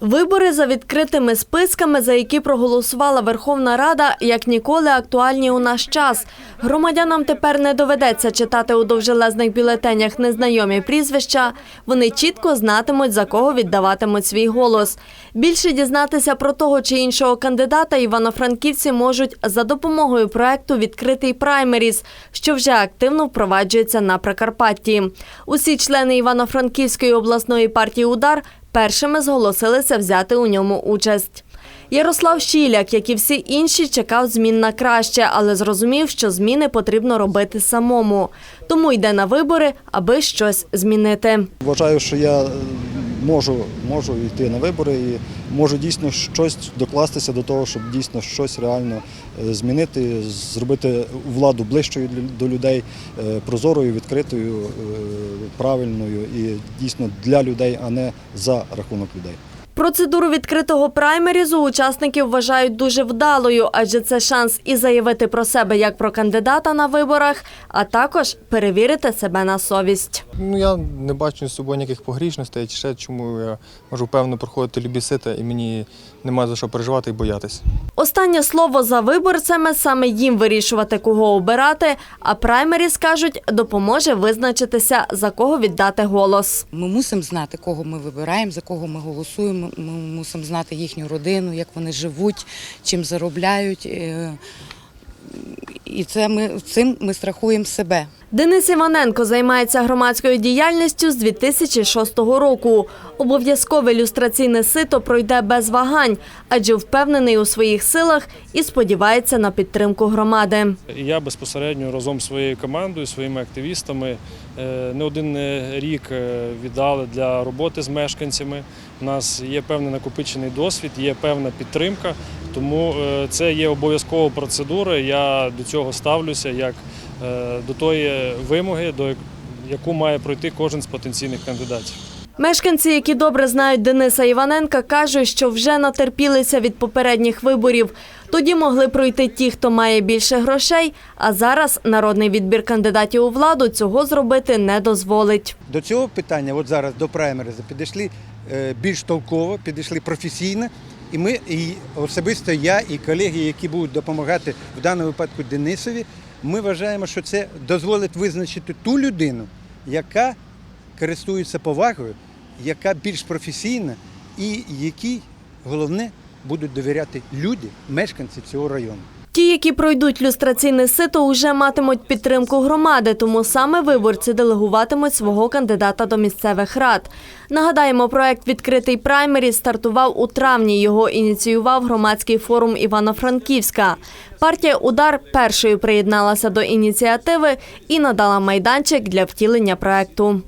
Вибори за відкритими списками, за які проголосувала Верховна Рада, як ніколи актуальні у наш час. Громадянам тепер не доведеться читати у довжелезних бюлетенях незнайомі прізвища. Вони чітко знатимуть, за кого віддаватимуть свій голос. Більше дізнатися про того чи іншого кандидата івано-франківці можуть за допомогою проекту Відкритий праймеріс, що вже активно впроваджується на Прикарпатті. Усі члени Івано-Франківської обласної партії Удар першими зголосилися взяти у ньому участь. Ярослав Щіляк, як і всі інші, чекав змін на краще, але зрозумів, що зміни потрібно робити самому. Тому йде на вибори, аби щось змінити. Вважаю, що я е, можу, можу йти на вибори і можу дійсно щось докластися до того, щоб дійсно щось реально е, змінити, зробити владу ближчою до людей, е, прозорою, відкритою, е, правильною і дійсно для людей, а не за рахунок людей. Процедуру відкритого праймерізу учасників вважають дуже вдалою, адже це шанс і заявити про себе як про кандидата на виборах, а також перевірити себе на совість. Ну я не бачу з собою ніяких погрішностей, чи ще чому я можу впевнено проходити любі сити, і мені немає за що переживати і боятися. Останнє слово за виборцями саме їм вирішувати, кого обирати. А праймеріз кажуть, допоможе визначитися за кого віддати голос. Ми мусимо знати, кого ми вибираємо, за кого ми голосуємо. Ми мусимо знати їхню родину, як вони живуть, чим заробляють. Е, І це ми цим ми страхуємо себе. Денис Іваненко займається громадською діяльністю з 2006 року. Обов'язкове люстраційне сито пройде без вагань, адже впевнений у своїх силах і сподівається на підтримку громади. Я безпосередньо разом з своєю командою, своїми активістами е, не один е, рік е, віддали для роботи з мешканцями. У нас є певний накопичений досвід, є певна підтримка, тому е, це є обов'язкова процедура. Я до цього ставлюся як е, до тої вимоги, до яку має пройти кожен з потенційних кандидатів. Мешканці, які добре знають Дениса Іваненка, кажуть, що вже натерпілися від попередніх виборів. Тоді могли пройти ті, хто має більше грошей, а зараз народний відбір кандидатів у владу цього зробити не дозволить. До цього питання, от зараз до праймеризу, підійшли е, більш толково, підійшли професійно. І ми, і особисто я, і колеги, які будуть допомагати в даному випадку Денисові, ми вважаємо, що це дозволить визначити ту людину, яка користується повагою, яка більш професійна і якій, головне, будуть довіряти люди, мешканці цього району. Ті, які пройдуть люстраційне сито, уже матимуть підтримку громади, тому саме виборці делегуватимуть свого кандидата до місцевих рад. Нагадаємо, проект Відкритий праймері стартував у травні. Його ініціював громадський форум Івано-Франківська. Партія Удар першою приєдналася до ініціативи і надала майданчик для втілення проекту.